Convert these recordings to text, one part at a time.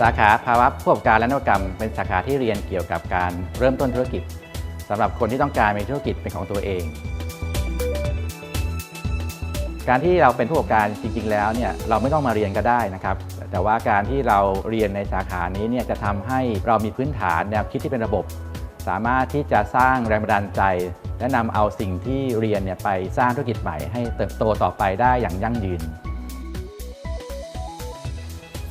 สาขาภาวะผู้ประกอบการและนวัตกรรมเป็นสาขาที่เรียนเกี่ยวกับการเริ่มต้นธุรกิจสำหรับคนที่ต้องการมีธุรกิจเป็นของตัวเอง การที่เราเป็นผู้ประกอบการจริง ๆ แล้วเนี่ยเราไม่ต้องมาเรียนก็ได้นะครับ แต่ว่าการที่เราเรียนในสาขานี้เนี่ยจะทำให้เรามีพื้นฐานแนวคิดที่เป็นระบบ สามารถที่จะสร้างแรงบันดาลใจ และนำเอาสิ่งที่เรียนเนี่ยไปสร้างธุรกิจใหม่ ให้เติบโตต่อไปได้อย่างยั่งยืน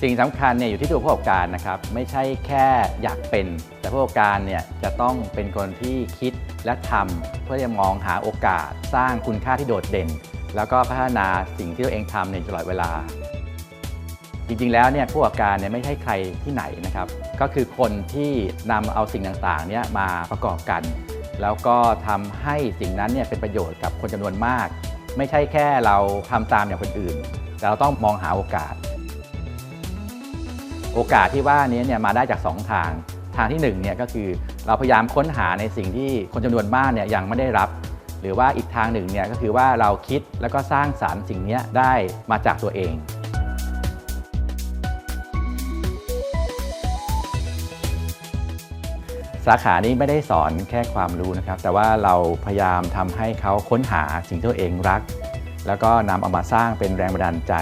สิ่งสำคัญเนี่ยอยู่ที่ตัวผู้ประกอบการนะครับ ไม่ใช่แค่อยากเป็น แต่ผู้ประกอบการเนี่ยจะต้องเป็นคนที่คิดและทำเพื่อจะมองหาโอกาส สร้างคุณค่าที่โดดเด่น แล้วก็พัฒนาสิ่งที่ตัวเองทำในตลอดเวลา จริงๆแล้วเนี่ยผู้ประกอบการเนี่ยไม่ใช่ใครที่ไหนนะครับ ก็คือคนที่นำเอาสิ่งต่างๆเนี่ยมาประกอบกัน แล้วก็ทำให้สิ่งนั้นเนี่ยเป็นประโยชน์กับคนจำนวนมาก ไม่ใช่แค่เราทำตามอย่างคนอื่น แต่เราต้องมองหาโอกาส โอกาสที่ว่านี้เนี่ยมาได้จาก 2 ทางทางที่1เนี่ยก็คือเราพยายามค้นหาในสิ่งที่คนจำนวนมากเนี่ยยังไม่ได้รับ หรือว่าอีกทางหนึ่งเนี่ยก็คือว่าเราคิดแล้วก็สร้างสารรค์สิ่งนี้ได้มาจากตัวเองสาขานี้ไม่ได้สอนแค่ความรู้นะครับ แต่ว่าเราพยายามทำให้เขาค้นหาสิ่งที่ตัวเองรัก แล้วก็นำเอามาสร้างเป็นแรงบันดาลใจ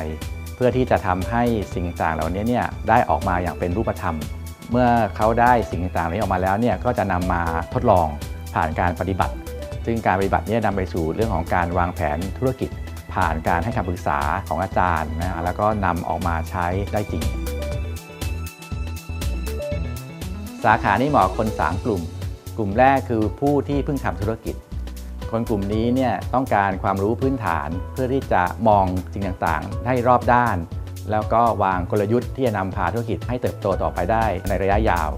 เพื่อที่จะทำให้สิ่งต่างเหล่านี้เนี่ยได้ออกมาอย่างเป็นรูปธรรม เมื่อเขาได้สิ่งต่างๆนี้ออกมาแล้วเนี่ยก็จะนำมาทดลองผ่านการปฏิบัติ ซึ่งการปฏิบัตินี่ยนำไปสู่เรื่องของการวางแผนธุรกิจ ผ่านการให้คำปรึกษาของอาจารย์นะแล้วก็นำออกมาใช้ได้จริง สาขานี้เหมาะคน 3 กลุ่ม กลุ่มแรกคือผู้ที่เพิ่งทำธุรกิจ คนกลุ่มนี้เนี่ยต้องการความรู้พื้นฐานเพื่อที่จะมองสิ่งต่างๆให้รอบด้าน แล้วก็วางกลยุทธ์ที่จะนำพาธุรกิจให้เติบโตต่อไปได้ในระยะยาว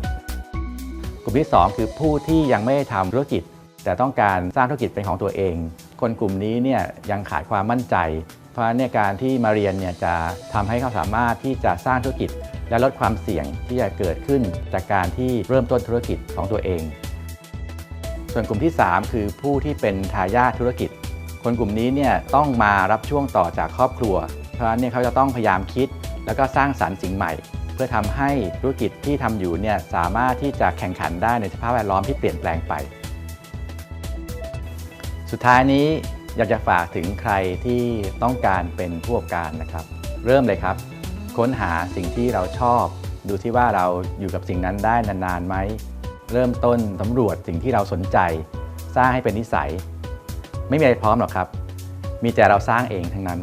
กลุ่มที่ 2 คือผู้ที่ยังไม่ได้ทำธุรกิจ แต่ต้องการสร้างธุรกิจเป็นของตัวเอง คนกลุ่มนี้เนี่ยยังขาดความมั่นใจ เพราะนี่การที่มาเรียนเนี่ยจะทำให้เขาสามารถที่จะสร้างธุรกิจ และลดความเสี่ยงที่จะเกิดขึ้น จากการที่เริ่มต้นธุรกิจของตัวเอง ส่วนกลุ่มที่ 3 คือผู้ที่เป็นทายาทธุรกิจ คนกลุ่มนี้เนี่ยต้องมารับช่วงต่อจากครอบครัว เพราะฉะนั้นเนี่ยเขาจะต้องพยายามคิด แล้วก็สร้างสรรค์สิ่งใหม่เพื่อทำให้ธุรกิจที่ทำอยู่เนี่ยสามารถที่จะแข่งขันได้ในสภาพแวดล้อมที่เปลี่ยนแปลงไป สุดท้ายนี้อยากจะฝากถึงใครที่ต้องการเป็นผู้ประกอบการนะครับ เริ่มเลยครับ ค้นหาสิ่งที่เราชอบ ดูที่ว่าเราอยู่กับสิ่งนั้นได้นานๆไหมเริ่มต้นสำรวจสิ่งที่เราสนใจ สร้างให้เป็นนิสัย ไม่มีอะไรพร้อมหรอกครับ มีแต่เราสร้างเองทั้งนั้น